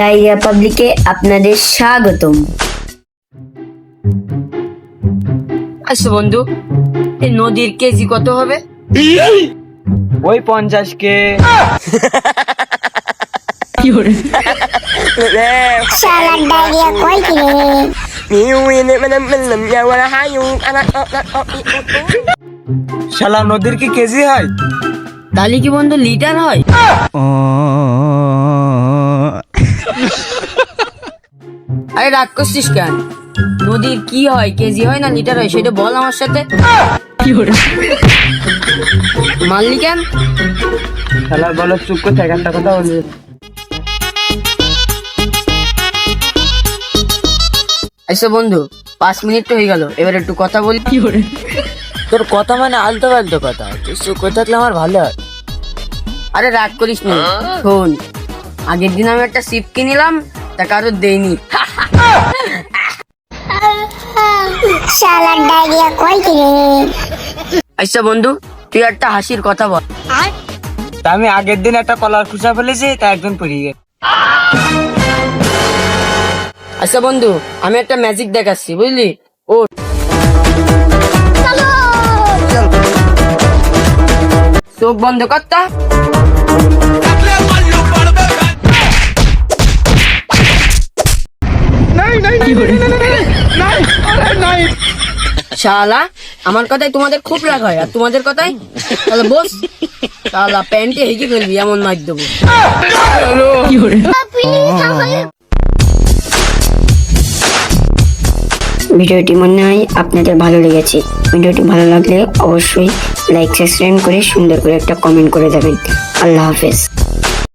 Diarrhoea পাবলিকে আপনাদের স্বাগতম। আচ্ছা বন্ধু এই নদীর কেজি কত হবে? ওই পঞ্চাশ কে. শালা নদীর কি কেজি হয়? তাহলে কি বন্ধু লিটার হয়? আরে রাগ করছিস কেন? নদীর কি হয় কেজি হয় না লিটার হয় সেটা বল আমার সাথে। মানলি কেন? শালা বলো চুপ করে থাক, একটা কথা বলবি আচ্ছা বন্ধু পাঁচ মিনিট তো হয়ে গেল এবার একটু কথা বলি। তোর কথা মানে আলতো ফালতো কথা তুই চুপ থাকলে আমার ভালো হয়। আরে রাগ করিস নি শোন আগের দিন আমি একটা সিপ কিনিলাম তা কারোর দেয়নি. আচ্ছা বন্ধু তুই একটা হাসির কথা বল। তা আমি আগের দিন একটা কলার খুচা ফেলেছি তা একজন পড়িয়ে গেছে। আচ্ছা বন্ধু আমি একটা ম্যাজিক দেখাচ্ছি বুঝলি? ও চোখ বন্ধ করতা শালা, আমার কথাই তোমাদের খুব রাগ হয়, আর তোমাদের কথাই তাহলে বস, শালা প্যান্টে হেঁকে ফেলবি, এমন মার দেবো। ভিডিওটি মনে হয় আপনাদের ভালো লেগেছে। ভিডিওটি ভালো লাগলে অবশ্যই লাইক সাবস্ক্রাইব করে সুন্দর করে একটা কমেন্ট করে দেবেন। আল্লাহ হাফেজ।